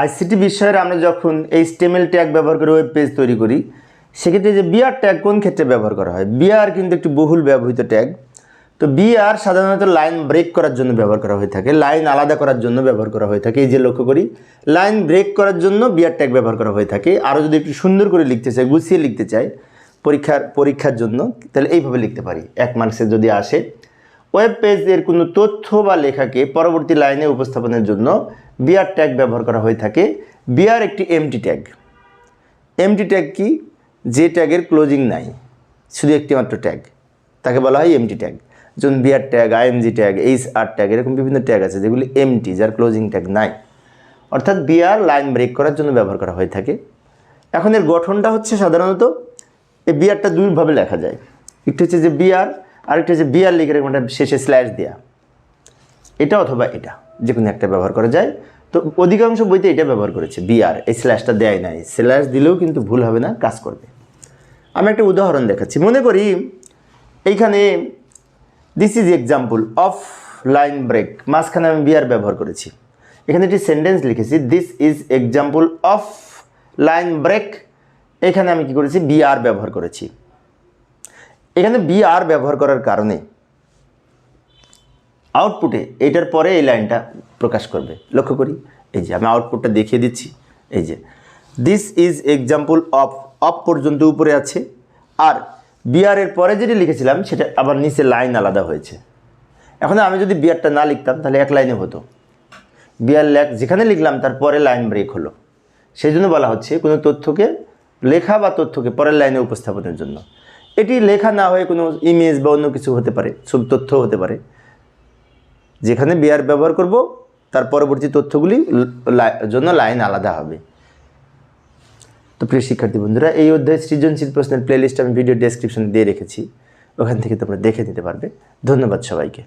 ICT বিষয়ের আমরা যখন এই স্টেমেল ট্যাগ ব্যবহার করে ওয়েব পেজ তৈরি করি, সেক্ষেত্রে যে বিআর ট্যাগ কোন ক্ষেত্রে ব্যবহার করা হয়? বিআর কিন্তু একটি বহুল ব্যবহৃত ট্যাগ তো বিআর সাধারণত লাইন ব্রেক করার জন্য ব্যবহার করা হয়ে থাকে লাইন আলাদা করার জন্য ব্যবহার করা হয়ে থাকে, এই যে লক্ষ্য করি লাইন ব্রেক করার জন্য বিআর ট্যাগ ব্যবহার করা হয়ে থাকে। আরও যদি একটু সুন্দর করে লিখতে চাই, গুছিয়ে লিখতে চাই পরীক্ষার পরীক্ষার জন্য, তাহলে এইভাবে লিখতে পারি। এক মার্কসে যদি আসে ওয়েব পেজের কোনো তথ্য বা লেখাকে পরবর্তী লাইনে উপস্থাপনের জন্য বিআর ট্যাগ ব্যবহার করা হয়ে থাকে। বিআর একটি এমটি ট্যাগ এমটি ট্যাগ কি? যে ট্যাগের ক্লোজিং নাই। শুধু একটি মাত্র ট্যাগ তাকে বলা হয় এমটি ট্যাগ যেমন BR tag IMG tag H R tag এরকম বিভিন্ন ট্যাগ আছে যেগুলি এমটি যার ক্লোজিং ট্যাগ নাই। অর্থাৎ বিআর লাইন ব্রেক করার জন্য ব্যবহার করা হয়ে থাকে। এখন এর গঠনটা হচ্ছে সাধারণত, এই বিআরটা দুইভাবে লেখা যায়। একটু হচ্ছে যে বিআর আরেকটা হচ্ছে বিআর লিখে একটা শেষে স্ল্যাশ দেওয়া এটা অথবা এটা যে কোনো একটা ব্যবহার করা যায়। তো অধিকাংশ বইতে এটা ব্যবহার করেছে বিআর এই স্ল্যাশটা দেয় নাই। স্ল্যাশ দিলেও কিন্তু ভুল হবে না, কাজ করবে। আমি একটা উদাহরণ দেখাচ্ছি। মনে করি এইখানে this is example of line break মাঝখানে আমি বিআর ব্যবহার করেছি। এখানে একটি সেন্টেন্স লিখেছি this is example of line break এখানে আমি কি করেছি? বিআর ব্যবহার করেছি। এখানে বিআর ব্যবহার করার কারণে আউটপুটে এইটার পরে এই লাইনটা প্রকাশ করবে। লক্ষ্য করি, এই যে আমি আউটপুটটা দেখিয়ে দিচ্ছি, এই যে। This is example of of পর্যন্ত উপরে আছে, আর বিআর এর পরে যেটি লিখেছিলাম, সেটা আবার নিচে লাইন আলাদা হয়েছে। এখন আমি যদি বিআরটা না লিখতাম, তাহলে এক লাইনে হতো। বিআর লেখ, যেখানে লিখলাম, তার পরে লাইন ব্রেক হলো। সেই জন্য বলা হচ্ছে কোনো তথ্যকে লেখা বা তথ্যকে পরের লাইনে উপস্থাপনের জন্য। এটি লেখা না হয়ে কোনো ইমেজ বা অন্য কিছু হতে পারে সব তথ্য হতে পারে। যেখানে বিয়ার ব্যবহার করব, তার পরবর্তী তথ্যগুলি জন্য লাইন আলাদা হবে। তো প্রিয় শিক্ষার্থী বন্ধুরা, এই অধ্যায় সৃজনশীল প্রশ্নের প্লেলিস্ট আমি ভিডিও ডেসক্রিপশনে দিয়ে রেখেছি। ওখান থেকে তোমরা দেখে নিতে পারবে। ধন্যবাদ সবাইকে।